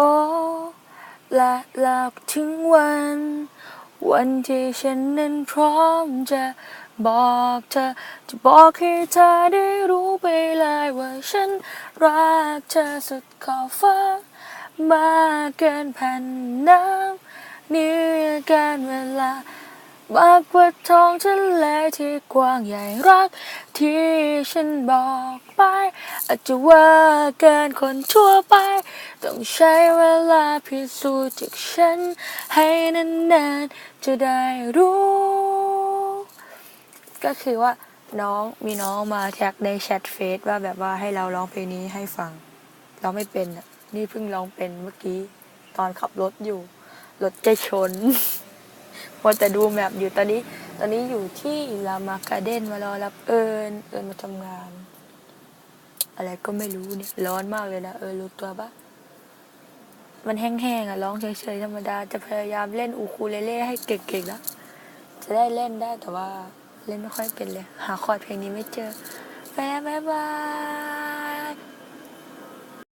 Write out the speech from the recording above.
โอ้และหลับถึงวัน วันที่ฉันนั้นพร้อมจะบอกเธอ จะบอกให้เธอได้รู้ไปเลยว่าฉันรักเธอสุดขอบฟ้ามากเกินแผ่นน้ำเนื้อการเวลา มากกว่าท้องทะเลที่กว้างใหญ่รัก ที่ฉันบอกไป อาจจะว่าเกินคนทั่วไป ต้องใช้เวลาพิสูจน์จากฉัน ให้นานๆจะได้รู้ ก็คือว่าน้องมีน้องมาแท็กในแชทเฟซว่าแบบว่าให้เราร้องเพลงนี้ให้ฟัง เราไม่เป็นอะ นี่เพิ่งร้องเป็นเมื่อกี้ ตอนขับรถอยู่ รถจะชน มัวแต่ดูแมพอยู่ตอนนี้ ตอนนี้อยู่ที่ลามาคาเดนมารอรับเอิญเอิญมาทำงาน อะไรก็ไม่รู้เนี่ยร้อนมากเลยนะเอิญรู้ตัวปะมันแห้งๆอะร้องเฉยๆธรรมดาจะพยายามเล่นอูคูเลเล่ให้เก่งๆแล้วจะได้เล่นได้แต่ว่าเล่นไม่ค่อยเป็นเลย หาคอร์ดเพลงนี้ไม่เจอไปแล้วบ๊ายบาย